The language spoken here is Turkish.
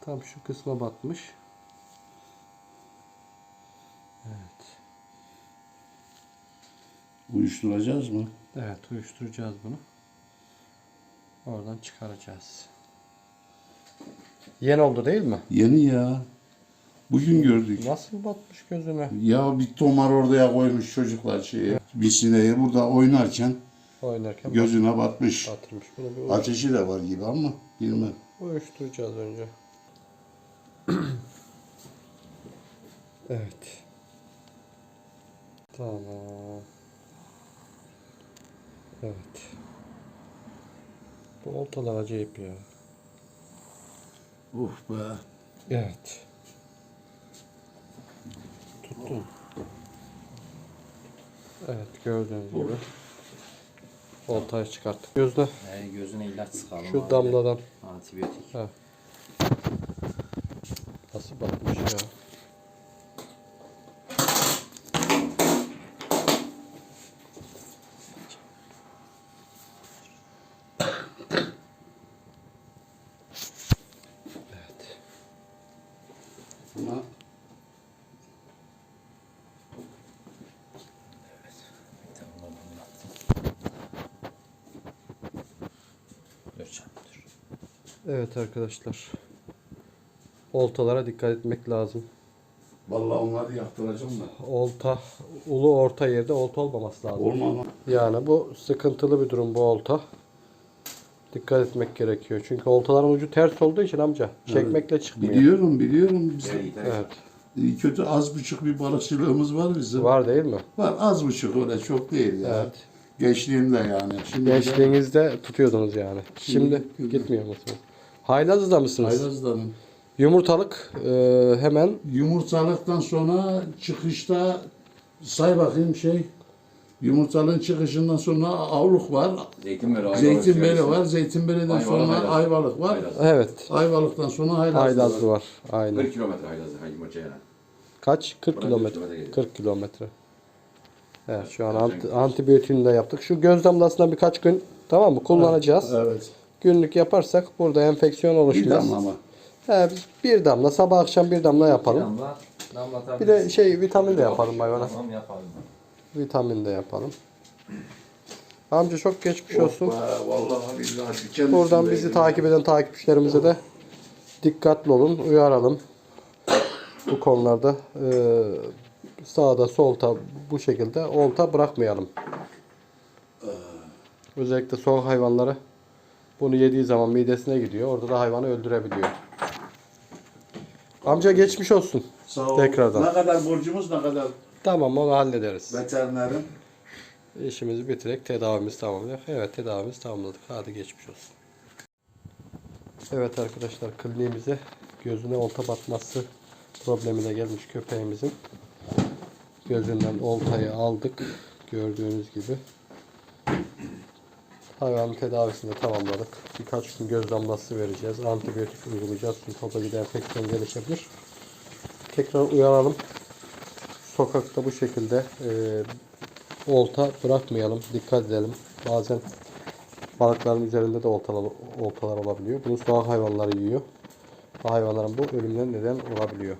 Tam şu kısma batmış. Evet. Uyuşturacağız mı? Evet uyuşturacağız bunu. Oradan çıkaracağız. Yeni oldu değil mi? Yeni ya. Bugün gördük. Nasıl batmış gözüme? Ya bir tomar oraya koymuş çocuklar şeyi. Bir sineği burada oynarken Oynarken gözüne batmış. batırmış. Bunu bir Ateşi de var gibi ama bilmem. uyuşturacağız önce. evet. Tamam. Evet. Bu oltalar acayip ya. Uf be. Evet. Tuttum. Evet gördüğünüz gibi. Oltayı çıkarttık. Gözle Yani gözüne ilaç sıkalım. şu abi. damladan Antibiyotik. Ha. Nasıl batmış ya. Evet. Dur canım dur. Evet arkadaşlar. Oltalara dikkat etmek lazım. vallahi onları yaktıracağım da. Olta, ulu orta yerde olta olmaması lazım. Olmaz. Yani bu sıkıntılı bir durum bu olta. Dikkat etmek gerekiyor. Çünkü oltaların ucu ters olduğu için amca çekmekle çıkmıyor. Biliyorum biliyorum. Biz. Evet. iyi kötü az buçuk bir balıkçılığımız var bizim. Var değil mi? Var az buçuk öyle çok değil ya. Evet. Gençliğimde yani. Şimdi de Gençliğinizde tutuyordunuz yani. Şimdi Şimdi- gitmiyor musunuz? Haylazı'da mısınız? Haylaz'danım. Yumurtalık e, hemen Yumurtalıktan sonra çıkışta say bakayım şey. Yumurtalığın çıkışından sonra avluk var. Zeytinbeli şöyle. var. Zeytinbeli'den Ayvalık, sonra Haylaz. Ayvalık var. Haylaz. evet Ayvalıktan sonra Haylaz. Haylazlı var. Aynen. 40 kilometre Haylaz'da Haymaça'ya. Kaç? 40 Bana kilometre. kilometre geliyor. 40 kilometre. Evet şu an Evet, anti, evet. antibiyotiğini de yaptık. Şu göz damlasına birkaç gün tamam mı kullanacağız. Evet. Günlük yaparsak burada enfeksiyon Bir oluşmaz. damla ama. He, biz bir damla sabah akşam bir damla yapalım. Damla, damla Bir de şey vitamin de yapalım hayvana. Tamam yapalım. Vitamin de yapalım. Amca çok geçmiş olsun. Of be, vallahi billahi diken Buradan bizi takip eden takipçilerimize de dikkatli olun, uyaralım. Bu konularda eee sağda solta bu şekilde olta bırakmayalım. Özellikle soğuk hayvanları bunu yediği zaman midesine gidiyor. Orada da hayvanı öldürebiliyor. Amca geçmiş olsun. Sağ ol. Tekrardan. Ne kadar borcumuz ne kadar Tamam onu hallederiz. veterinerim. İşimizi bitirerek tedavimizi tamamladık. Evet tedavimizi tamamladık. Hadi geçmiş olsun. Evet arkadaşlar kliniğimize gözüne olta batması problemine gelmiş köpeğimizin. Gözünden oltayı aldık. Gördüğünüz gibi. Hayvanın tedavisini de tamamladık. Birkaç gün göz damlası vereceğiz. Antibiyotik uygulayacağız. Çünkü orada bir de enfeksiyon gelişebilir. Tekrar uyaralım. Sokakta bu şekilde eee olta bırakmayalım. Dikkat edelim. Bazen balıkların üzerinde de oltalar, oltalar olabiliyor. Bunu soğuk hayvanları yiyor. Hayvanların bu ölümden neden olabiliyor.